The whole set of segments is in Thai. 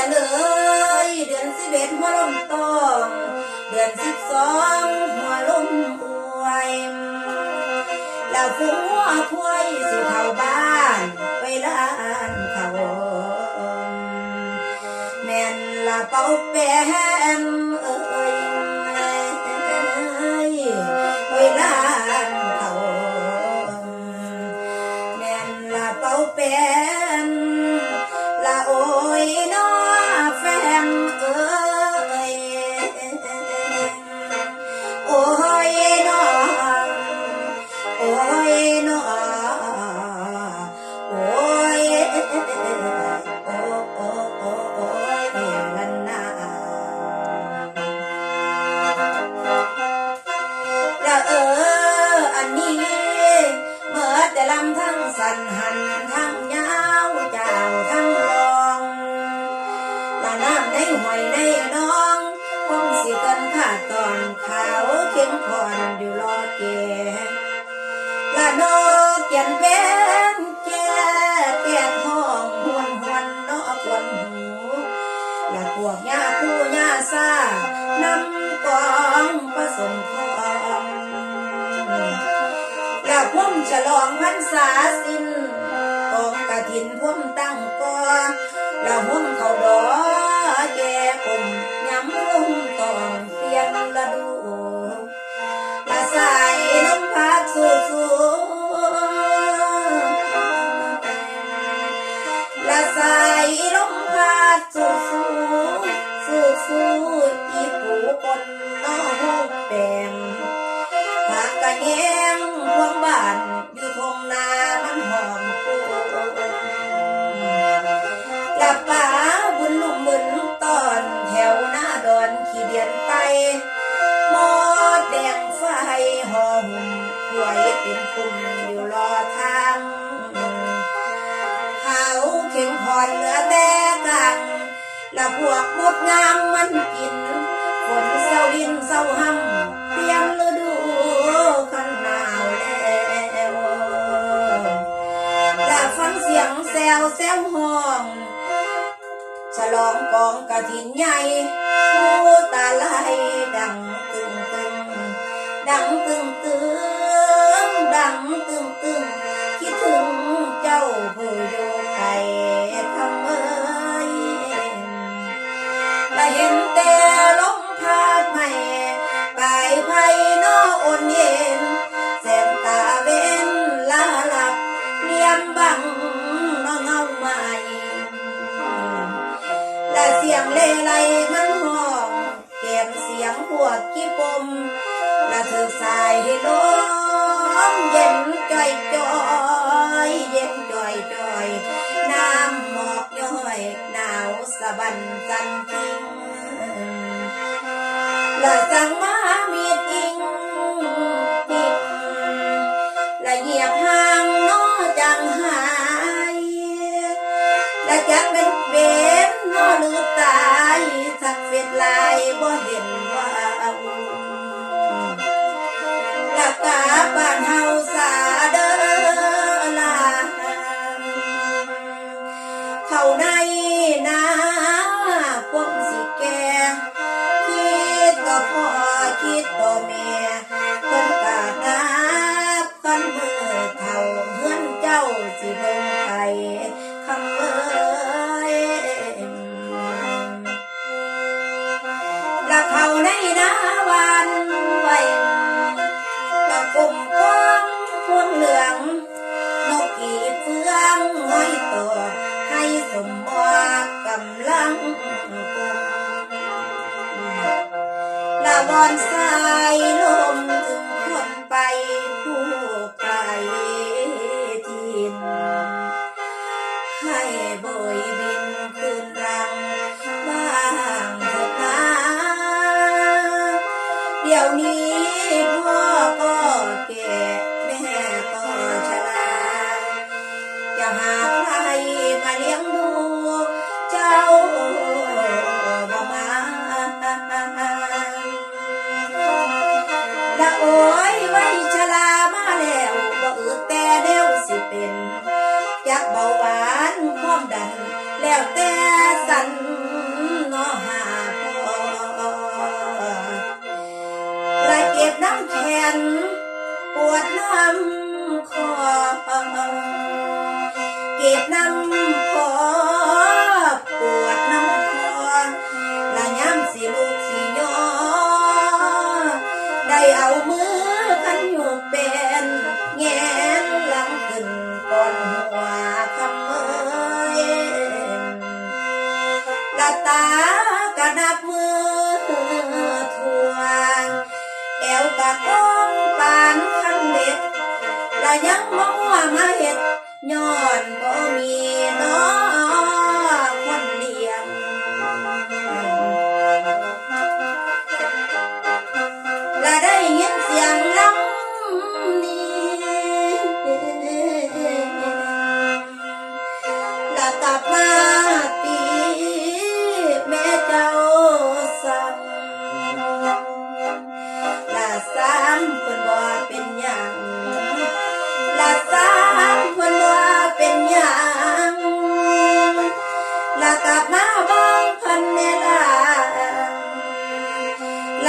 เดือนเอ้ยเดือนสิบเอ็ดหัวลมตอง เดือนสิบสองหัวลมอวย แล้วฟูหัวควยสิเข้าบ้านไปล้านเขาแม่นละเป่าแป้มำทั้งสันหันทั้งยาวเจ้าทั้งรองละน้ำในหอยในน้องคงสิเกินขาดตอนขาวเข็มพอนอยู่รอแก่ละนกเกียนเป็นแก่แก่ท้องหวนหวนนอกวนหูละพวกยาคู่ยาซานำกองผสมทอ ลองพรรษาสิ้นกองกระถินพุ่มตั้งกอล้วหุ่มเขาดอแก่กลมย้ำลุ่มตองเปลี่ยนละดูละสายน้ำพักสู้สู้ละสายลมพัดสูสู เข่งพรเหลือแต่กังและพวกมดงามมันกิน ฝนเศร้าดินเศร้าห้ำเตรียมฤดูขันหนาวแล้วและฟังเสียงแซวแซวห้อง ฉลองกองกระถินใหญ่ผู้ตาไหลดังตึงตึงดังตึง และถือสายให้ลมเย็นจ่อยจอยเย็นจ่อยจอยน้ำหมอกย้อยหนาวสะบันสันทิ้งและจังมามีดอิงติงและเหยียบหางนอจังหายและจักเป็นเป็นนอหรือตายสักเฟดลายบ่เห็น พ่อคิดต่อแม่เพิ่นกานับคันมือเท่าเฮือนเจ้าสิเบิ่งไปคำเอ้ยละเขาในนาวันไว้กะกุ่มกองพวงเหลืองนกกีเฟืองห้อยต่อให้สมบอ ตอนสายลมถึงคนไปผู้ไกลทินให้โบยบินคืน แล้วแต่สันนอหาพอระเก็บน้ำแข็งปวดน้ำคอเก็บน้ำ ยังบ่มาเห็ดย้อนบ่มี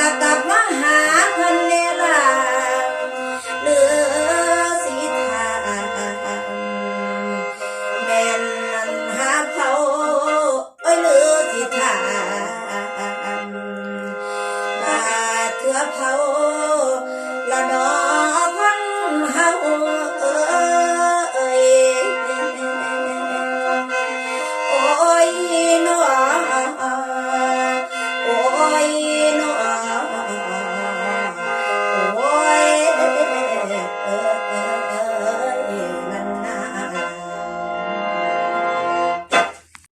ลกับมหาเพิ่นเน่ล่ะเหลือสีทางแม่นหาเผาไอเหลือสีทางมาเถือเผาละนอคนเฮาโอ้ยโอ้ยนอ้ย